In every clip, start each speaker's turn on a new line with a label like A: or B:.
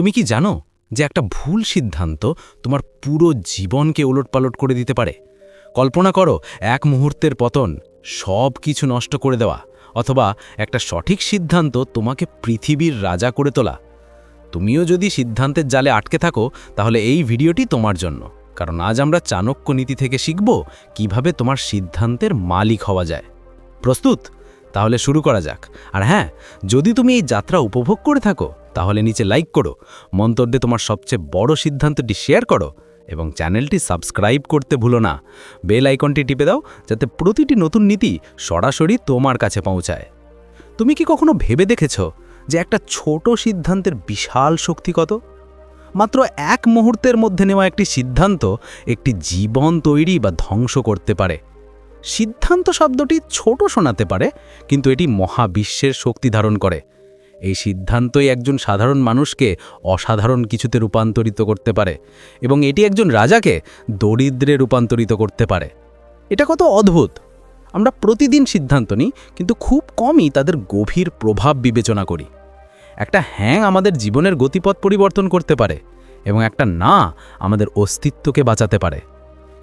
A: তুমি কি জানো যে একটা ভুল সিদ্ধান্ত তোমার পুরো জীবনকে ওলটপালট করে দিতে পারে? কল্পনা করো, এক মুহূর্তের পতন সব কিছু নষ্ট করে দেওয়া, অথবা একটা সঠিক সিদ্ধান্ত তোমাকে পৃথিবীর রাজা করে তোলা। তুমিও যদি সিদ্ধান্তের জালে আটকে থাকো, তাহলে এই ভিডিওটি তোমার জন্য। কারণ আজ আমরা চাণক্য নীতি থেকে শিখব কীভাবে তোমার সিদ্ধান্তের মালিক হওয়া যায়। প্রস্তুত? তাহলে শুরু করা যাক। আর হ্যাঁ যদি তুমি এই যাত্রা উপভোগ করে থাকো, তাহলে নিচে লাইক করো। মন্তব্যে তোমার সবচেয়ে বড় সিদ্ধান্তটি শেয়ার করো এবং চ্যানেলটি সাবস্ক্রাইব করতে ভুলো না। বেল আইকনটি টিপে দাও, যাতে প্রতিটি নতুন নীতি সরাসরি তোমার কাছে পৌঁছায়। তুমি কি কখনো ভেবে দেখেছ যে একটা ছোট সিদ্ধান্তের বিশাল শক্তি কত? মাত্র এক মুহূর্তের মধ্যে নেওয়া একটি সিদ্ধান্ত একটি জীবন তৈরি বা ধ্বংস করতে পারে। সিদ্ধান্ত শব্দটি ছোট শোনাতে পারে, কিন্তু এটি মহাবিশ্বের শক্তি ধারণ করে। এই সিদ্ধান্তই একজন সাধারণ মানুষকে অসাধারণ কিছুতে রূপান্তরিত করতে পারে এবং এটি একজন রাজাকে দরিদ্রে রূপান্তরিত করতে পারে। এটা কত অদ্ভুত! আমরা প্রতিদিন সিদ্ধান্ত নিই, কিন্তু খুব কমই তাদের গভীর প্রভাব বিবেচনা করি। একটা হ্যাং আমাদের জীবনের গতিপথ পরিবর্তন করতে পারে এবং একটা না আমাদের অস্তিত্বকে বাঁচাতে পারে।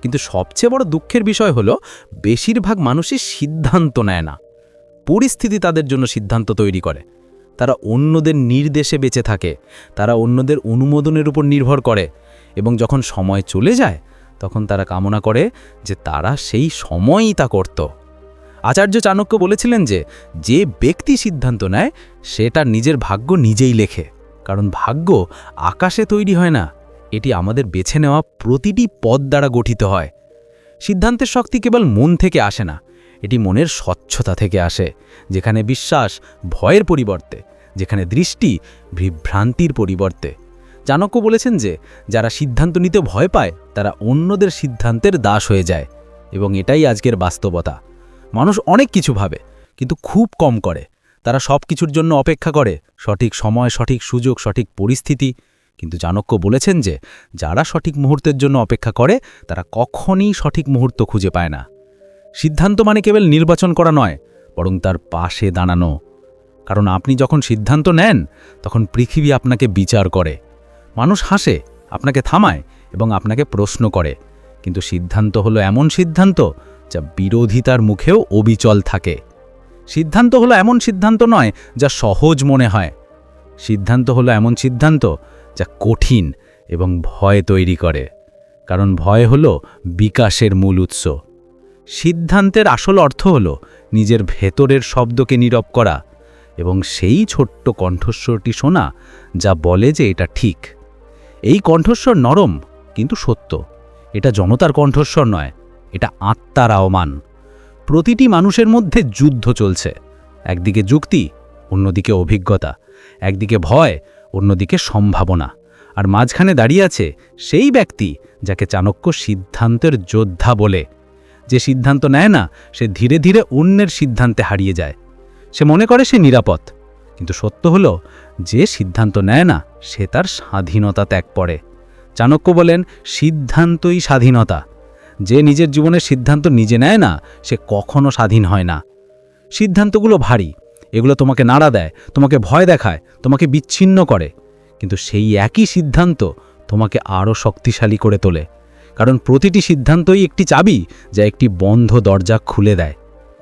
A: কিন্তু সবচেয়ে বড় দুঃখের বিষয় হলো, বেশিরভাগ মানুষই সিদ্ধান্ত নেয় না। পরিস্থিতি তাদের জন্য সিদ্ধান্ত তৈরি করে। তারা অন্যদের নির্দেশে বেঁচে থাকে, তারা অন্যদের অনুমোদনের উপর নির্ভর করে এবং যখন সময় চলে যায়, তখন তারা কামনা করে যে তারা সেই সময়ই তা করত। আচার্য চাণক্য বলেছিলেন যে যে ব্যক্তি সিদ্ধান্ত নেয়, সে তার নিজের ভাগ্য নিজেই লেখে। কারণ ভাগ্য আকাশে তৈরি হয় না এটি আমাদের বেছে নেওয়া প্রতিটি পদ দ্বারা গঠিত হয়। সিদ্ধান্তের শক্তি কেবল মন থেকে আসে না, এটি মনের স্বচ্ছতা থেকে আসে, যেখানে বিশ্বাস ভয়ের পরিবর্তে, যেখানে দৃষ্টি বিভ্রান্তির পরিবর্তে। চাণক্য বলেছেন যে, যারা সিদ্ধান্ত নিতে ভয় পায়, তারা অন্যদের সিদ্ধান্তের দাস হয়ে যায়, এবং এটাই আজকের বাস্তবতা। মানুষ অনেক কিছু ভাবে, কিন্তু খুব কম করে। তারা সব কিছুর জন্য অপেক্ষা করে, সঠিক সময়, সঠিক সুযোগ, সঠিক পরিস্থিতি কিন্তু চাণক্য বলেছেন যে, যারা সঠিক মুহূর্তের জন্য অপেক্ষা করে, তারা কখনই সঠিক মুহূর্ত খুঁজে পায় না। সিদ্ধান্ত মানে কেবল নির্বাচন করা নয়, বরং তার পাশে দাঁড়ানো। কারণ আপনি যখন সিদ্ধান্ত নেন, তখন পৃথিবী আপনাকে বিচার করে। মানুষ হাসে, আপনাকে থামায় এবং আপনাকে প্রশ্ন করে। কিন্তু সিদ্ধান্ত হলো এমন সিদ্ধান্ত যা বিরোধিতার মুখেও অবিচল থাকে। সিদ্ধান্ত হলো এমন সিদ্ধান্ত নয় যা সহজ মনে হয়। সিদ্ধান্ত হলো এমন সিদ্ধান্ত যা কঠিন এবং ভয় তৈরি করে। কারণ ভয় হল বিকাশের মূল উৎস। সিদ্ধান্তের আসল অর্থ হল নিজের ভেতরের শব্দকে নীরব করা এবং সেই ছোট্ট কণ্ঠস্বরটি শোনা যা বলে যে এটা ঠিক। এই কণ্ঠস্বর নরম, কিন্তু সত্য। এটা জনতার কণ্ঠস্বর নয়, এটা আত্মার আহ্বান। প্রতিটি মানুষের মধ্যে যুদ্ধ চলছে। একদিকে যুক্তি, অন্যদিকে অভিজ্ঞতা। একদিকে ভয় অন্যদিকে সম্ভাবনা। আর মাঝখানে দাঁড়িয়ে আছে সেই ব্যক্তি যাকে চাণক্য সিদ্ধান্তের যোদ্ধা বলে। যে সিদ্ধান্ত নেয় না, সে ধীরে ধীরে অন্যের সিদ্ধান্তে হারিয়ে যায়। সে মনে করে সে নিরাপদ। কিন্তু সত্য হলো, যে সিদ্ধান্ত নেয় না, সে তার স্বাধীনতা ত্যাগ করে। চাণক্য বলেন, সিদ্ধান্তই স্বাধীনতা। যে নিজের জীবনের সিদ্ধান্ত নিজে নেয় না, সে কখনো স্বাধীন হয় না। সিদ্ধান্তগুলো ভারী। এগুলো তোমাকে নাড়া দেয়, তোমাকে ভয় দেখায়, তোমাকে বিচ্ছিন্ন করে। কিন্তু সেই একই সিদ্ধান্ত তোমাকে আরও শক্তিশালী করে তোলে। কারণ প্রতিটি সিদ্ধান্তই একটি চাবি যা একটি বন্ধ দরজা খুলে দেয়।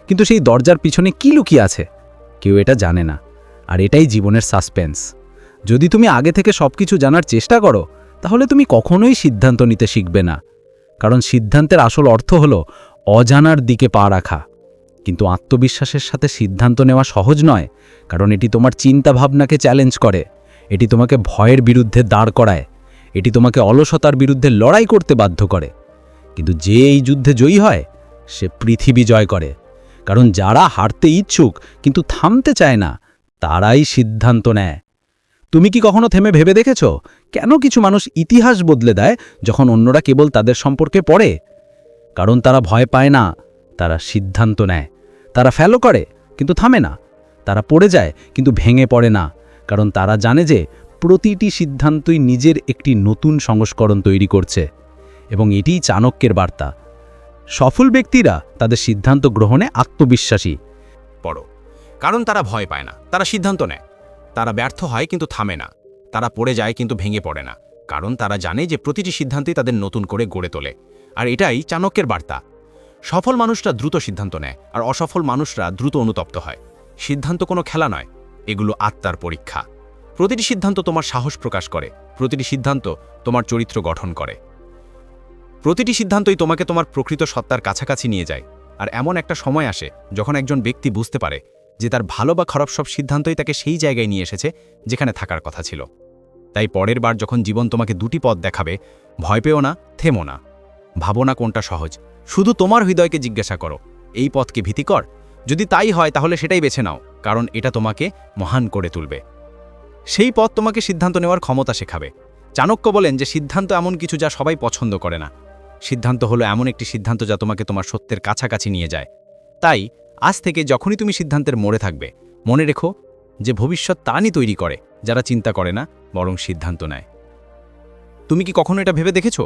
A: কিন্তু সেই দরজার পিছনে কী লুকিয়ে আছে? কেউ এটা জানে না। আর এটাই জীবনের সাসপেন্স। যদি তুমি আগে থেকে সব কিছু জানার চেষ্টা করো, তাহলে তুমি কখনোই সিদ্ধান্ত নিতে শিখবে না। কারণ সিদ্ধান্তের আসল অর্থ হল অজানার দিকে পা রাখা। কিন্তু আত্মবিশ্বাসের সাথে সিদ্ধান্ত নেওয়া সহজ নয়, কারণ এটি তোমার চিন্তা ভাবনাকে চ্যালেঞ্জ করে। এটি তোমাকে ভয়ের বিরুদ্ধে দাঁড় করায়। এটি তোমাকে অলসতার বিরুদ্ধে লড়াই করতে বাধ্য করে। কিন্তু যে এই যুদ্ধে জয়ী হয়, সে পৃথিবী জয় করে। কারণ যারা হারতে ইচ্ছুক, কিন্তু থামতে চায় না, তারাই সিদ্ধান্ত নেয়। তুমি কি কখনো থেমে ভেবে দেখেছ? কেন কিছু মানুষ ইতিহাস বদলে দেয় যখন অন্যরা কেবল তাদের সম্পর্কে পড়ে? কারণ তারা ভয় পায় না, তারা সিদ্ধান্ত নেয়। তারা ফ্যালো করে, কিন্তু থামে না। তারা পড়ে যায়, কিন্তু ভেঙে পড়ে না। কারণ তারা জানে যে প্রতিটি সিদ্ধান্তই নিজের একটি নতুন সংস্করণ তৈরি করছে। এবং এটিই চাণক্যের বার্তা। সফল ব্যক্তিরা তাদের সিদ্ধান্ত গ্রহণে আত্মবিশ্বাসী।
B: পড়ো। কারণ তারা ভয় পায় না। তারা সিদ্ধান্ত নেয়। তারা ব্যর্থ হয়, কিন্তু থামে না।
A: তারা পড়ে যায়, কিন্তু ভেঙে পড়ে না। কারণ তারা জানে যে প্রতিটি সিদ্ধান্তই তাদের নতুন করে গড়ে তোলে। আর এটাই চাণক্যের বার্তা। সফল মানুষরা দ্রুত সিদ্ধান্ত নেয়, আর অসফল মানুষরা দ্রুত অনুতপ্ত হয়। সিদ্ধান্ত কোনো খেলা নয়, এগুলো আত্মার পরীক্ষা। প্রতিটি সিদ্ধান্ত তোমার সাহস প্রকাশ করে, প্রতিটি সিদ্ধান্ত তোমার চরিত্র গঠন করে। প্রতিটি সিদ্ধান্তই তোমাকে তোমার প্রকৃত সত্তার কাছাকাছি নিয়ে যায়, আর এমন একটা সময় আসে যখন একজন ব্যক্তি বুঝতে পারে যে তার ভালো বা খারাপ সব সিদ্ধান্তই তাকে সেই জায়গায় নিয়ে এসেছে যেখানে থাকার কথা ছিল। তাই পরের বার যখন জীবন তোমাকে দুটি পথ দেখাবে, ভয় পেও না, থেমো না। ভাবো না কোনটা সহজ শুধু তোমার হৃদয়কে জিজ্ঞাসা করো। এই পথকে ভীতিকর? যদি তাই হয়, তাহলে সেটাই বেছে নাও, কারণ এটা তোমাকে মহান করে তুলবে। সেই পথ তোমাকে সিদ্ধান্ত নেওয়ার ক্ষমতা শেখাবে। চাণক্য বলেন যে, সিদ্ধান্ত এমন কিছু যা সবাই পছন্দ করে না। সিদ্ধান্ত হলো এমন একটি সিদ্ধান্ত যা তোমাকে তোমার সত্যের কাছাকাছি নিয়ে যায়। তাই, আজ থেকে যখনই তুমি সিদ্ধান্তের মোড়ে থাকবে, মনে রেখো যে, ভবিষ্যৎ তানই তৈরি করে, যারা চিন্তা করে না, বরং সিদ্ধান্ত নেয়। তুমি কি কখনো এটা ভেবে দেখেছ?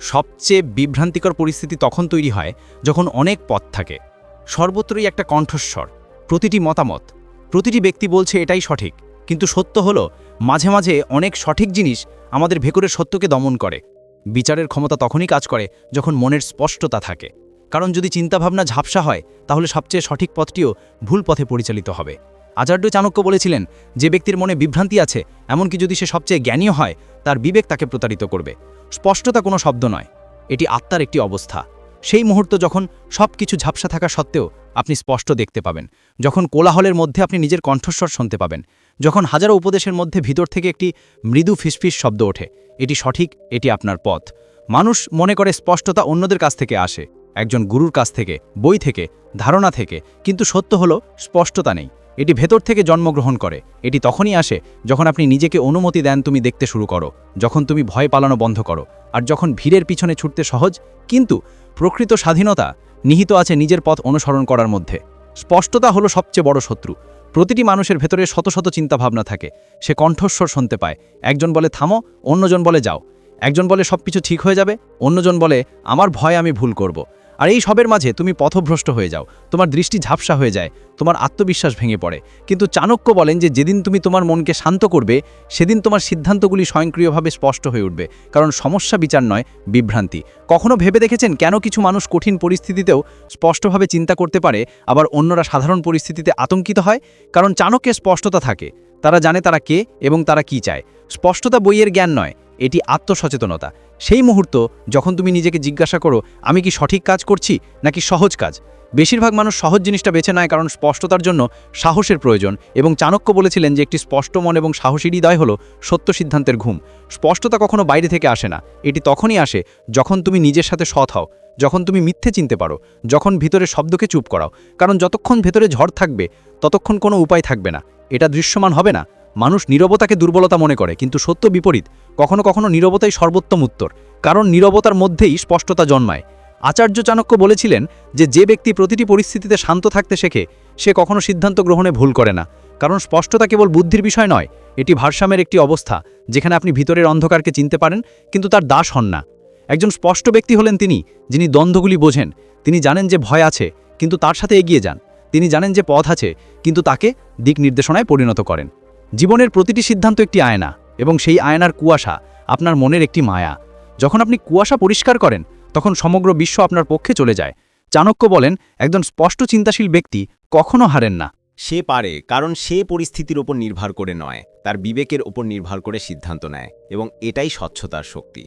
A: সবচেয়ে বিভ্রান্তিকর পরিস্থিতি তখন তৈরি হয় যখন অনেক পথ থাকে। সর্বত্রই একটা কণ্ঠস্বর, প্রতিটি মতামত, প্রতিটি ব্যক্তি বলছে এটাই সঠিক, কিন্তু সত্য হলো মাঝে মাঝে অনেক সঠিক জিনিস আমাদের ভেতরের সত্যকে দমন করে। বিচারের ক্ষমতা তখনই কাজ করে যখন মনের স্পষ্টতা থাকে। কারণ যদি চিন্তাভাবনা ঝাপসা হয়, তাহলে সবচেয়ে সঠিক পথটিও ভুল পথে পরিচালিত হবে। আচার্য চাণক্য বলেছিলেন, যে ব্যক্তির মনে বিভ্রান্তি আছে এমনকি যদি সে সবচেয়ে জ্ঞানীয় হয়, তার বিবেক তাকে প্রতারিত করবে। স্পষ্টতা কোনো শব্দ নয়। এটি আত্মার একটি অবস্থা। সেই মুহূর্ত যখন সব কিছু ঝাপসা থাকা সত্ত্বেও আপনি স্পষ্ট দেখতে পাবেন। যখন কোলাহলের মধ্যে আপনি নিজের কণ্ঠস্বর শুনতে পাবেন। যখন হাজারো উপদেশের মধ্যে ভিতর থেকে একটি মৃদু ফিসফিস শব্দ ওঠে, এটি সঠিক, এটি আপনার পথ। মানুষ মনে করে স্পষ্টতা অন্যদের কাছ থেকে আসে, একজন গুরুর কাছ থেকে, বই থেকে, ধারণা থেকে, কিন্তু সত্য হলো স্পষ্টতা নেই। এটি ভেতর থেকে জন্মগ্রহণ করে। এটি তখনই আসে যখন আপনি নিজেকে অনুমতি দেন তুমি দেখতে শুরু করো, যখন তুমি ভয় পালানো বন্ধ করো, আর যখন ভিড়ের পিছনে ছুটতে সহজ, কিন্তু প্রকৃত স্বাধীনতা নিহিত আছে নিজের পথ অনুসরণ করার মধ্যে। স্পষ্টতা হলো সবচেয়ে বড় শত্রু। প্রতিটি মানুষের ভেতরে শত শত চিন্তাভাবনা থাকে। সে কণ্ঠস্বর শুনতে পায়। একজন বলে, থামো। অন্যজন বলে, যাও। একজন বলে সব কিছু ঠিক হয়ে যাবে। অন্যজন বলে, আমার ভয় আমি ভুল করব। আর এই সবের মাঝে তুমি পথভ্রষ্ট হয়ে যাও। তোমার দৃষ্টি ঝাপসা হয়ে যায়, তোমার আত্মবিশ্বাস ভেঙে পড়ে। কিন্তু চাণক্য বলেন যে যেদিন তুমি তোমার মনকে শান্ত করবে, সেদিন তোমার সিদ্ধান্তগুলি স্বয়ংক্রিয়ভাবে স্পষ্ট হয়ে উঠবে। কারণ সমস্যা বিচার নয়, বিভ্রান্তি। কখনো ভেবে দেখেছেন কেন কিছু মানুষ কঠিন পরিস্থিতিতেও স্পষ্টভাবে চিন্তা করতে পারে, আবার অন্যরা সাধারণ পরিস্থিতিতে আতঙ্কিত হয়? কারণ চাণক্যের স্পষ্টতা থাকে। তারা জানে তারা কে এবং তারা কি চায়। স্পষ্টতা বইয়ের জ্ঞান নয়। এটি আত্মসচেতনতা। সেই মুহূর্ত যখন তুমি নিজেকে জিজ্ঞাসা করো, আমি কি সঠিক কাজ করছি নাকি সহজ কাজ? বেশিরভাগ মানুষ সহজ জিনিসটা বেছে নেয় কারণ স্পষ্টতার জন্য সাহসের প্রয়োজন এবং চাণক্য বলেছিলেন যে একটি স্পষ্ট মন এবং সাহসী হৃদয় হলো সত্য সিদ্ধান্তের ঘুম। স্পষ্টতা কখনো বাইরে থেকে আসে না। এটি তখনই আসে যখন তুমি নিজের সাথে সৎ হও, যখন তুমি মিথ্যে চিনতে পারো, যখন ভিতরে শব্দকে চুপ করাও। কারণ যতক্ষণ ভেতরে ঝড় থাকবে, ততক্ষণ কোনো উপায় থাকবে না। এটা দৃশ্যমান হবে না। মানুষ নীরবতাকে দুর্বলতা মনে করে, কিন্তু সত্য বিপরীত। কখনো কখনো নীরবতাই সর্বোত্তম উত্তর, কারণ নীরবতার মধ্যেই স্পষ্টতা জন্মায়। আচার্য চাণক্য বলেছিলেন যে যে ব্যক্তি প্রতিটি পরিস্থিতিতে শান্ত থাকতে শেখে, সে কখনো সিদ্ধান্ত গ্রহণে ভুল করে না। কারণ স্পষ্টতা কেবল বুদ্ধির বিষয় নয়, এটি ভারসাম্যের একটি অবস্থা, যেখানে আপনি ভিতরের অন্ধকারকে চিনতে পারেন, কিন্তু তার দাস হন না। একজন স্পষ্ট ব্যক্তি হলেন তিনি, যিনি দ্বন্দ্বগুলি বোঝেন। তিনি জানেন যে ভয় আছে, কিন্তু তার সাথে এগিয়ে যান। তিনি জানেন যে পথ আছে, কিন্তু তাকে দিক নির্দেশনায় পরিণত করেন। জীবনের প্রতিটি সিদ্ধান্ত একটি আয়না। এবং সেই আয়নার কুয়াশা আপনার মনের একটি মায়া। যখন আপনি কুয়াশা পরিষ্কার করেন, তখন সমগ্র বিশ্ব আপনার পক্ষে চলে যায়। চাণক্য বলেন, একজন স্পষ্ট চিন্তাশীল ব্যক্তি কখনো হারেন না।
C: সে পারে, কারণ সে পরিস্থিতির ওপর নির্ভর করে নয়, তার বিবেকের ওপর নির্ভর করে সিদ্ধান্ত নেয়, এবং এটাই স্বচ্ছতার শক্তি।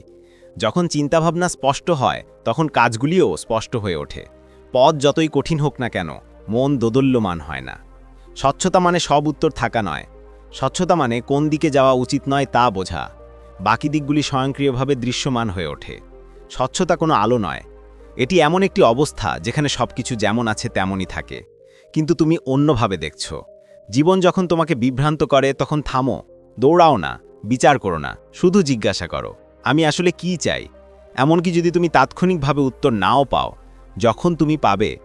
C: যখন চিন্তাভাবনা স্পষ্ট হয়, তখন কাজগুলিও স্পষ্ট হয়ে ওঠে। পথ যতই কঠিন হোক না কেন, মন দোদল্যমান হয় না। স্বচ্ছতা মানে সব উত্তর থাকা নয় স্বচ্ছতা মানে কোন দিকে যাওয়া উচিত নয় তা বোঝা। বাকি দিকগুলি স্বয়ংক্রিয়ভাবে দৃশ্যমান হয়ে ওঠে। স্বচ্ছতা কোনো আলো নয়। এটি এমন একটি অবস্থা যেখানে সবকিছু যেমন আছে তেমনই থাকে। কিন্তু তুমি অন্যভাবে দেখছ। জীবন যখন তোমাকে বিভ্রান্ত করে, তখন থামো, দৌড়াও না, বিচার করো না, শুধু জিজ্ঞাসা করো, আমি আসলে কি চাই? এমনকি যদি তুমি তাৎক্ষণিকভাবে উত্তর নাও পাও, যখন তুমি পাবে,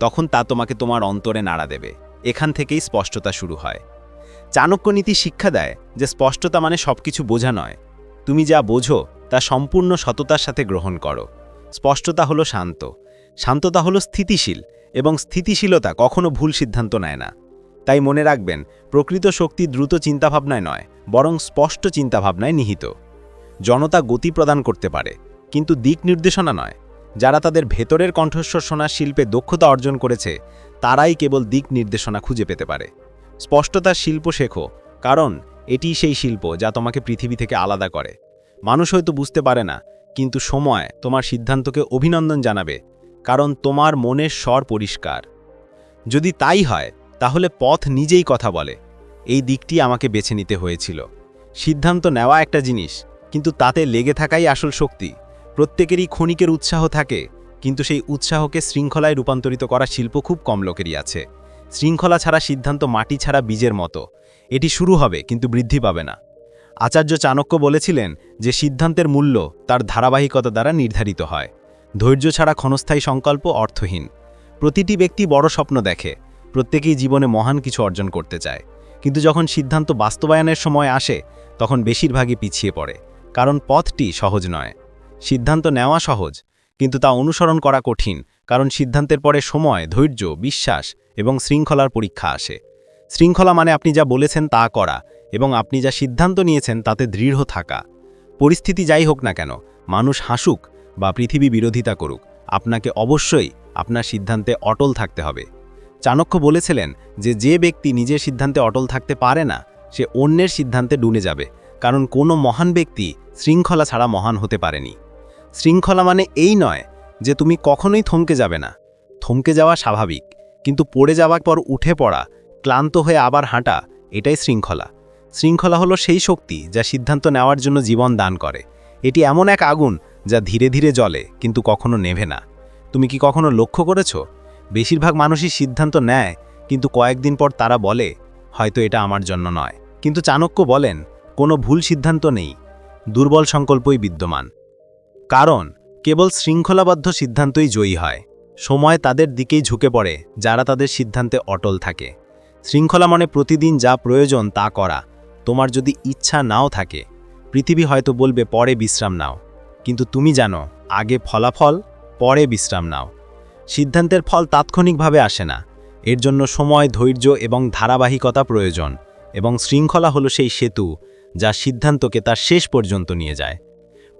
C: তখন তা তোমাকে তোমার অন্তরে নাড়া দেবে। এখান থেকেই স্পষ্টতা শুরু হয়। চাণক্য নীতি শিক্ষা দেয় যে স্পষ্টতা মানে সবকিছু বোঝা নয়। তুমি যা বোঝো, তা সম্পূর্ণ সততার সাথে গ্রহণ করো। স্পষ্টতা হলো শান্ত। শান্ততা হলো স্থিতিশীল এবং স্থিতিশীলতা কখনো ভুল সিদ্ধান্ত নেয় না। তাই মনে রাখবেন, প্রকৃত শক্তি দ্রুত চিন্তাভাবনায় নয়, বরং স্পষ্ট চিন্তাভাবনায় নিহিত। জনতা গতি প্রদান করতে পারে, কিন্তু দিক নির্দেশনা নয়। যারা তাদের ভেতরের কণ্ঠস্বর শোনার শিল্পে দক্ষতা অর্জন করেছে, তারাই কেবল দিক নির্দেশনা খুঁজে পেতে পারে। স্পষ্টতার শিল্প শেখো, কারণ এটি সেই শিল্প যা তোমাকে পৃথিবী থেকে আলাদা করে। মানুষ হয়তো বুঝতে পারে না, কিন্তু সময় তোমার সিদ্ধান্তকে অভিনন্দন জানাবে, কারণ তোমার মনের স্বর পরিষ্কার। যদি তাই হয়, তাহলে পথ নিজেই কথা বলে। এই দিকটি আমাকে বেছে নিতে হয়েছিল। সিদ্ধান্ত নেওয়া একটা জিনিস, কিন্তু তাতে লেগে থাকাই আসল শক্তি। প্রত্যেকেরই ক্ষণিকের উৎসাহ থাকে, কিন্তু সেই উৎসাহকে শৃঙ্খলায় রূপান্তরিত করা শিল্প খুব কম লোকেরই আছে। শৃঙ্খলা ছাড়া সিদ্ধান্ত মাটি ছাড়া বীজের মতো। এটি শুরু হবে, কিন্তু বৃদ্ধি পাবে না। আচার্য চাণক্য বলেছিলেন যে সিদ্ধান্তের মূল্য তার ধারাবাহিকতা দ্বারা নির্ধারিত হয়। ধৈর্য ছাড়া ক্ষণস্থায়ী সংকল্প অর্থহীন। প্রতিটি ব্যক্তি বড় স্বপ্ন দেখে, প্রত্যেকেই জীবনে মহান কিছু অর্জন করতে চায়। কিন্তু যখন সিদ্ধান্ত বাস্তবায়নের সময় আসে, তখন বেশিরভাগই পিছিয়ে পড়ে, কারণ পথটি সহজ নয়। সিদ্ধান্ত নেওয়া সহজ কিন্তু তা অনুসরণ করা কঠিন, কারণ সিদ্ধান্তের পরে সময়, ধৈর্য, বিশ্বাস এবং শৃঙ্খলার পরীক্ষা আসে। শৃঙ্খলা মানে আপনি যা বলেছেন তা করা এবং আপনি যা সিদ্ধান্ত নিয়েছেন তাতে দৃঢ় থাকা। পরিস্থিতি যাই হোক না কেন, মানুষ হাসুক বা পৃথিবী বিরোধিতা করুক, আপনাকে অবশ্যই আপনার সিদ্ধান্তে অটল থাকতে হবে। চাণক্য বলেছিলেন যে যে ব্যক্তি নিজের সিদ্ধান্তে অটল থাকতে পারে না, সে অন্যের সিদ্ধান্তে ডুবে যাবে, কারণ কোনো মহান ব্যক্তি শৃঙ্খলা ছাড়া মহান হতে পারেনি। শৃঙ্খলা মানে এই নয় যে তুমি কখনোই থমকে যাবে না। থমকে যাওয়া স্বাভাবিক, কিন্তু পড়ে যাওয়ার পর উঠে পড়া, ক্লান্ত হয়ে আবার হাঁটা, এটাই শৃঙ্খলা। শৃঙ্খলা হলো সেই শক্তি যা সিদ্ধান্ত নেওয়ার জন্য জীবন দান করে। এটি এমন এক আগুন যা ধীরে ধীরে জ্বলে, কিন্তু কখনো নেভে না। তুমি কি কখনো লক্ষ্য করেছ? বেশিরভাগ মানুষই সিদ্ধান্ত নেয়, কিন্তু কয়েকদিন পর তারা বলে, হয়তো এটা আমার জন্য নয়। কিন্তু চাণক্য বলেন, কোনো ভুল সিদ্ধান্ত নেই। দুর্বল সংকল্পই বিদ্যমান। কারণ কেবল শৃঙ্খলাবদ্ধ সিদ্ধান্তই জয়ী হয়। সময় তাদের দিকেই ঝুঁকে পড়ে, যারা তাদের সিদ্ধান্তে অটল থাকে। শৃঙ্খলা মানে প্রতিদিন যা প্রয়োজন তা করা। তোমার যদি ইচ্ছা নাও থাকে, পৃথিবী হয়তো বলবে, পরে বিশ্রাম নাও। কিন্তু তুমি জানো, আগে ফলাফল, পরে বিশ্রাম নাও। সিদ্ধান্তের ফল তাৎক্ষণিকভাবে আসে না। এর জন্য সময়, ধৈর্য এবং ধারাবাহিকতা প্রয়োজন এবং শৃঙ্খলা হলো সেই সেতু যা সিদ্ধান্তকে তার শেষ পর্যন্ত নিয়ে যায়।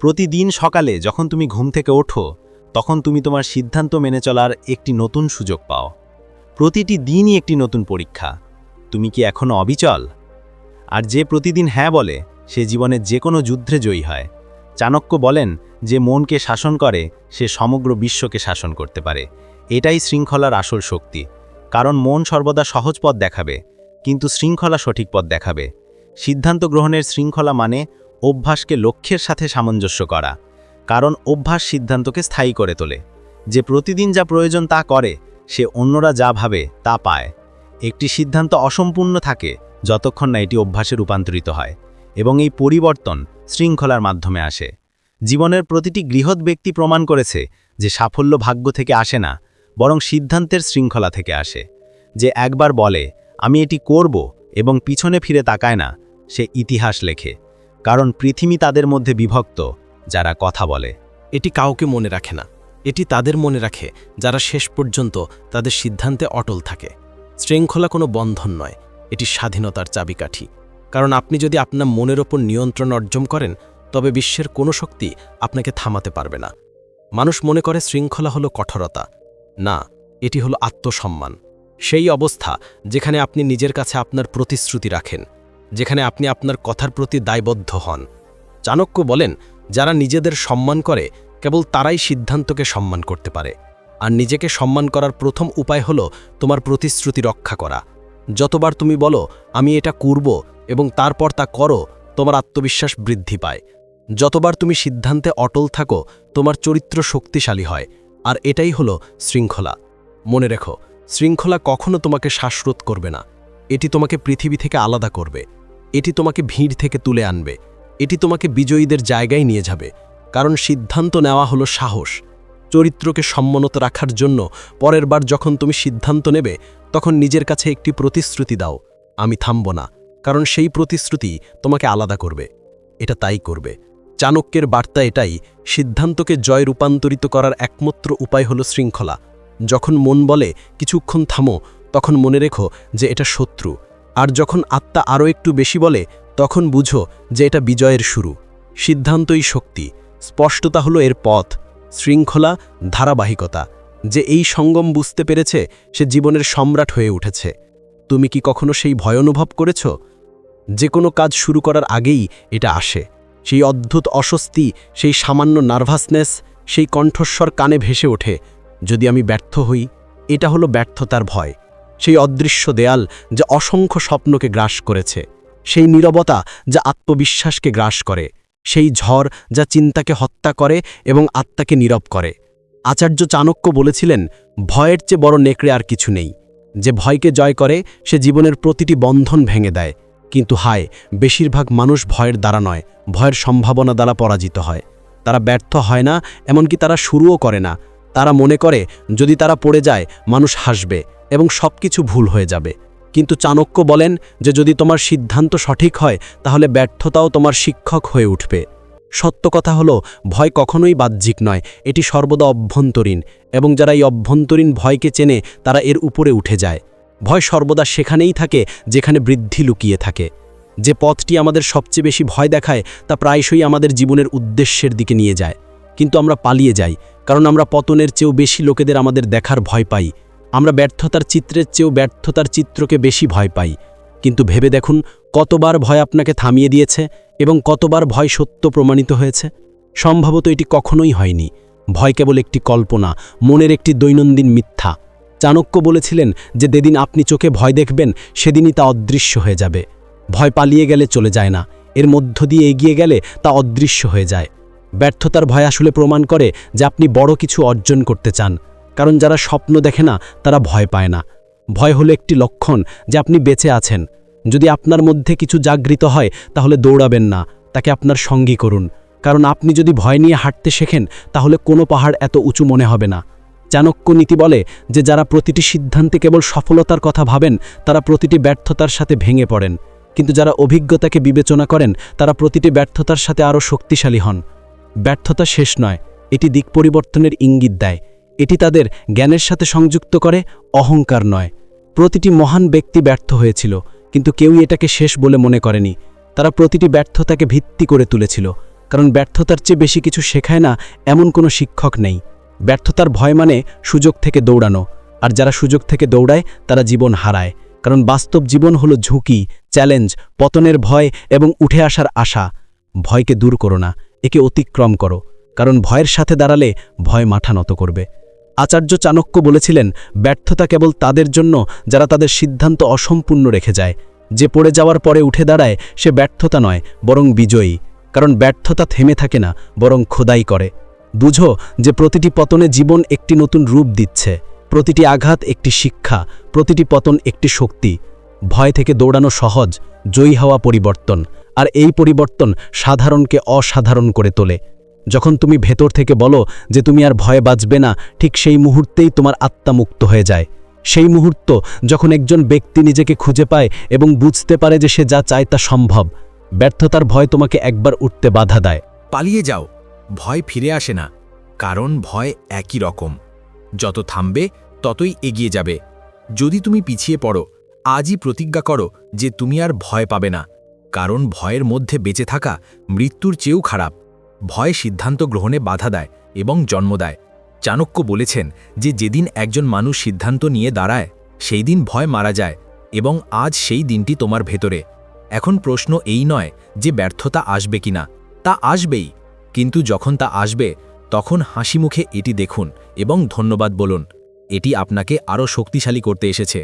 C: প্রতিদিন সকালে যখন তুমি ঘুম থেকে ওঠো, তখন তুমি তোমার সিদ্ধান্ত মেনে চলার একটি নতুন সুযোগ পাও। প্রতিটি দিনই একটি নতুন পরীক্ষা। তুমি কি এখনও অবিচল? আর যে প্রতিদিন হ্যাঁ বলে, সে জীবনের যে কোনো যুদ্ধে জয়ী হয়। চাণক্য বলেন, যে মনকে শাসন করে, সে সমগ্র বিশ্বকে শাসন করতে পারে। এটাই শৃঙ্খলার আসল শক্তি। কারণ মন সর্বদা সহজ পথ দেখাবে, কিন্তু শৃঙ্খলা সঠিক পথ দেখাবে। সিদ্ধান্ত গ্রহণের শৃঙ্খলা মানে অভ্যাসকে লক্ষ্যের সাথে সামঞ্জস্য করা, কারণ অভ্যাস সিদ্ধান্তকে স্থায়ী করে তোলে। যে প্রতিদিন যা প্রয়োজন তা করে, সে অন্যরা যা ভাবে তা পায়। একটি সিদ্ধান্ত অসম্পূর্ণ থাকে যতক্ষণ না এটি অভ্যাসে রূপান্তরিত হয় এবং এই পরিবর্তন শৃঙ্খলার মাধ্যমে আসে। জীবনের প্রতিটি গৃহৎ ব্যক্তি প্রমাণ করেছে যে সাফল্য ভাগ্য থেকে আসে না, বরং সিদ্ধান্তের শৃঙ্খলা থেকে আসে। যে একবার বলে, আমি এটি করব এবং পিছনে ফিরে তাকায় না, সে ইতিহাস লেখে। কারণ পৃথিবী তাদের মধ্যে বিভক্ত, যারা কথা বলে।
D: এটি কাউকে মনে রাখে না। এটি তাদের মনে রাখে, যারা শেষ পর্যন্ত তাদের সিদ্ধান্তে অটল থাকে। শৃঙ্খলা কোনো বন্ধন নয়, এটি স্বাধীনতার চাবিকাঠি। কারণ আপনি যদি আপনার মনের ওপর নিয়ন্ত্রণ অর্জন করেন, তবে বিশ্বের কোনো শক্তি আপনাকে থামাতে পারবে না। মানুষ মনে করে শৃঙ্খলা হলো কঠোরতা। না, এটি হলো আত্মসম্মান। সেই অবস্থা যেখানে আপনি নিজের কাছে আপনার প্রতিশ্রুতি রাখেন। যেখানে আপনি আপনার কথার প্রতি দায়বদ্ধ হন। চাণক্য বলেন, যারা নিজেদের সম্মান করে, কেবল তারাই সিদ্ধান্তকে সম্মান করতে পারে। আর নিজেকে সম্মান করার প্রথম উপায় হলো তোমার প্রতিশ্রুতি রক্ষা করা। যতবার তুমি বলো, আমি এটা করব এবং তারপর তা করো, তোমার আত্মবিশ্বাস বৃদ্ধি পায়। যতবার তুমি সিদ্ধান্তে অটল থাকো, তোমার চরিত্র শক্তিশালী হয়। আর এটাই হলো শৃঙ্খলা। মনে রেখো, শৃঙ্খলা কখনো তোমাকে শ্বাসরোধ করবে না। এটি তোমাকে পৃথিবী থেকে আলাদা করবে। এটি তোমাকে ভিড় থেকে তুলে আনবে। এটি তোমাকে বিজয়ীদের জায়গায় নিয়ে যাবে। কারণ সিদ্ধান্ত নেওয়া হলো সাহস। চরিত্রকে সম্মানত রাখার জন্য পরের বার যখন তুমি সিদ্ধান্ত নেবে, তখন নিজের কাছে একটি প্রতিশ্রুতি দাও। আমি থামব না, কারণ সেই প্রতিশ্রুতি তোমাকে আলাদা করবে। এটা তাই করবে। চাণক্যের বার্তা এটাই, সিদ্ধান্তকে জয় রূপান্তরিত করার একমাত্র উপায় হলো শৃঙ্খলা। যখন মন বলে, কিছুক্ষণ থামো তখন মনে রেখো যে এটা শত্রু। আর যখন আত্মা আরও একটু বেশি বলে, তখন বুঝো যে এটা বিজয়ের শুরু। সিদ্ধান্তই শক্তি। স্পষ্টতা হলো এর পথ, শৃঙ্খলা, ধারাবাহিকতা। যে এই সঙ্গম বুঝতে পেরেছে, সে জীবনের সম্রাট হয়ে উঠেছে। তুমি কি কখনো সেই ভয় অনুভব করেছ? যে কোনো কাজ শুরু করার আগেই এটা আসে। সেই অদ্ভুত অস্বস্তি, সেই সামান্য নার্ভাসনেস, সেই কণ্ঠস্বর কানে ভেসে ওঠে। যদি আমি ব্যর্থ হই, এটা হলো ব্যর্থতার ভয়। সেই অদৃশ্য দেয়াল যা অসংখ্য স্বপ্নকে গ্রাস করেছে, সেই নীরবতা যা আত্মবিশ্বাসকে গ্রাস করে, সেই ঝড় যা চিন্তাকে হত্যা করে এবং আত্মাকে নীরব করে। আচার্য চাণক্য বলেছিলেন, ভয়ের চেয়ে বড় নেকড়ে আর কিছু নেই। যে ভয়কে জয় করে, সে জীবনের প্রতিটি বন্ধন ভেঙে দেয়। কিন্তু হায়, বেশিরভাগ মানুষ ভয়ের দ্বারা নয়, ভয়ের সম্ভাবনা দ্বারা পরাজিত হয়। তারা ব্যর্থ হয় না, এমনকি তারা শুরুও করে না। তারা মনে করে, যদি তারা পড়ে যায়, মানুষ হাসবে। এবং সব কিছু ভুল হয়ে যাবে। কিন্তু চাণক্য বলেন যে যদি তোমার সিদ্ধান্ত সঠিক হয়, তাহলে ব্যর্থতাও তোমার শিক্ষক হয়ে উঠবে। সত্য কথা হলো, ভয় কখনোই বাহ্যিক নয়, এটি সর্বদা অভ্যন্তরীণ, এবং যারা এই অভ্যন্তরীণ ভয়কে চেনে, তারা এর উপরে উঠে যায়। ভয় সর্বদা সেখানেই থাকে, যেখানে বৃদ্ধি লুকিয়ে থাকে। যে পথটি আমাদের সবচেয়ে বেশি ভয় দেখায়, তা প্রায়শই আমাদের জীবনের উদ্দেশ্যের দিকে নিয়ে যায়। কিন্তু আমরা পালিয়ে যাই, কারণ আমরা পতনের চেয়েও বেশি লোকেদের আমাদের দেখার ভয় পাই। আমরা ব্যর্থতার চিত্রের চেয়েও ব্যর্থতার চিত্রকে বেশি ভয় পাই। কিন্তু ভেবে দেখুন, কতবার ভয় আপনাকে থামিয়ে দিয়েছে এবং কতবার ভয় সত্য প্রমাণিত হয়েছে। সম্ভবত এটি কখনোই হয়নি। ভয় কেবল একটি কল্পনা, মনের একটি দৈনন্দিন মিথ্যা। চাণক্য বলেছিলেন যে যেদিন আপনি চোখে ভয় দেখবেন, সেদিনই তা অদৃশ্য হয়ে যাবে। ভয় পালিয়ে গেলে চলে যায় না। এর মধ্য দিয়ে এগিয়ে গেলে তা অদৃশ্য হয়ে যায়। ব্যর্থতার ভয় আসলে প্রমাণ করে যে আপনি বড় কিছু অর্জন করতে চান। কারণ যারা স্বপ্ন দেখে না, তারা ভয় পায় না। ভয় হলো একটি লক্ষণ যে আপনি বেঁচে আছেন। যদি আপনার মধ্যে কিছু জাগৃত হয়, তাহলে দৌড়াবেন না। তাকে আপনার সঙ্গী করুন। কারণ আপনি যদি ভয় নিয়ে হাঁটতে শেখেন, তাহলে কোনো পাহাড় এত উঁচু মনে হবে না। চাণক্য নীতি বলে যে, যারা প্রতিটি সিদ্ধান্তে কেবল সফলতার কথা ভাবেন, তারা প্রতিটি ব্যর্থতার সাথে ভেঙে পড়েন। কিন্তু যারা অভিজ্ঞতাকে বিবেচনা করেন, তারা প্রতিটি ব্যর্থতার সাথে আরও শক্তিশালী হন। ব্যর্থতা শেষ নয়, এটি দিক পরিবর্তনের ইঙ্গিত দেয়। এটি তাদের জ্ঞানের সাথে সংযুক্ত করে, অহংকার নয়। প্রতিটি মহান ব্যক্তি ব্যর্থ হয়েছিল, কিন্তু কেউই এটাকে শেষ বলে মনে করেনি। তারা প্রতিটি ব্যর্থতাকে ভিত্তি করে তুলেছিল, কারণ ব্যর্থতার চেয়ে বেশি কিছু শেখায় না এমন কোনো শিক্ষক নেই। ব্যর্থতার ভয় মানে সুযোগ থেকে দৌড়ানো, আর যারা সুযোগ থেকে দৌড়ায়, তারা জীবন হারায়, কারণ বাস্তব জীবন হলো ঝুঁকি, চ্যালেঞ্জ, পতনের ভয় এবং উঠে আসার আশা। ভয়কে দূর করো না, একে অতিক্রম করো, কারণ ভয়ের সাথে দাঁড়ালে ভয় মাথা নত করবে। আচার্য চাণক্য বলেছিলেন, ব্যর্থতা কেবল তাদের জন্য যারা তাদের সিদ্ধান্ত অসম্পূর্ণ রেখে যায়। যে পড়ে যাওয়ার পরে উঠে দাঁড়ায়, সে ব্যর্থতা নয়, বরং বিজয়ী। কারণ ব্যর্থতা থেমে থাকে না, বরং খোদাই করে। বুঝো যে প্রতিটি পতনে জীবন একটি নতুন রূপ দিচ্ছে। প্রতিটি আঘাত একটি শিক্ষা, প্রতিটি পতন একটি শক্তি। ভয় থেকে দৌড়ানো সহজ, জয়ী হওয়া পরিবর্তন। আর এই পরিবর্তন সাধারণকে অসাধারণ করে তোলে। যখন তুমি ভেতর থেকে বলো যে তুমি আর ভয়ে বাঁচবে না, ঠিক সেই মুহূর্তেই তোমার আত্মা মুক্ত হয়ে যায়। সেই মুহূর্ত যখন একজন ব্যক্তি নিজেকে খুঁজে পায় এবং বুঝতে পারে যে সে যা চায় তা সম্ভব, ব্যর্থতার ভয় তোমাকে একবার উঠতে বাধা দেয়।
A: পালিয়ে যাও, ভয় ফিরে আসে না, কারণ ভয় একই রকম। যত থামবে, ততই এগিয়ে যাবে। যদি তুমি পিছিয়ে পড়ো, আজই প্রতিজ্ঞা করো যে তুমি আর ভয় পাবে না, কারণ ভয়ের মধ্যে বেঁচে থাকা, মৃত্যুর চেয়েও খারাপ। ভয় সিদ্ধান্ত গ্রহণে বাধা দেয় এবং জন্ম দেয়। চাণক্য বলেছেন যে যেদিন একজন মানুষ সিদ্ধান্ত নিয়ে দাঁড়ায়, সেই দিন ভয় মারা যায় এবং আজ সেই দিনটি তোমার ভেতরে। এখন প্রশ্ন এই নয় যে ব্যর্থতা আসবে কিনা। তা আসবেই, কিন্তু যখন তা আসবে, তখন হাসি মুখে এটি দেখুন এবং ধন্যবাদ বলুন। এটি আপনাকে আরও শক্তিশালী করতে এসেছে।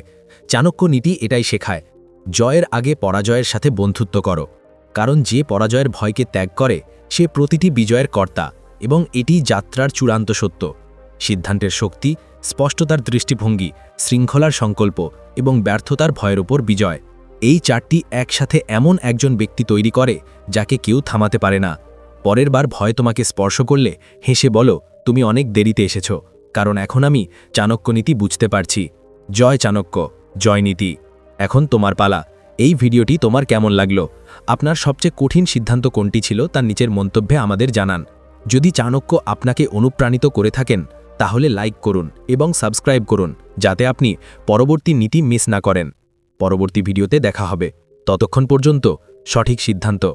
A: চাণক্য নীতি এটাই শেখায়, জয়ের আগে পরাজয়ের সাথে বন্ধুত্ব করো। কারণ যে পরাজয়ের ভয়কে ত্যাগ করে, সে প্রতিটি বিজয়ের কর্তা এবং এটি যাত্রার চূড়ান্ত সত্য। সিদ্ধান্তের শক্তি, স্পষ্টতার দৃষ্টিভঙ্গি, শৃঙ্খলার সংকল্প এবং ব্যর্থতার ভয়ের ওপর বিজয়। এই চারটি একসাথে এমন একজন ব্যক্তি তৈরি করে, যাকে কেউ থামাতে পারে না। পরের বার ভয় তোমাকে স্পর্শ করলে, হেসে বলো, তুমি অনেক দেরিতে এসেছ। কারণ এখন আমি চাণক্য নীতি বুঝতে পারছি। জয় চাণক্য, জয় নীতি। এখন তোমার পালা। এই ভিডিওটি তোমার কেমন লাগল? আপনার সবচেয়ে কঠিন সিদ্ধান্ত কোনটি ছিল তার নিচের মন্তব্যে আমাদের জানান। যদি চাণক্য আপনাকে অনুপ্রাণিত করে থাকেন, তাহলে লাইক করুন এবং সাবস্ক্রাইব করুন, যাতে আপনি পরবর্তী নীতি মিস না করেন। পরবর্তী ভিডিওতে দেখা হবে। ততক্ষণ পর্যন্ত
C: সঠিক সিদ্ধান্ত।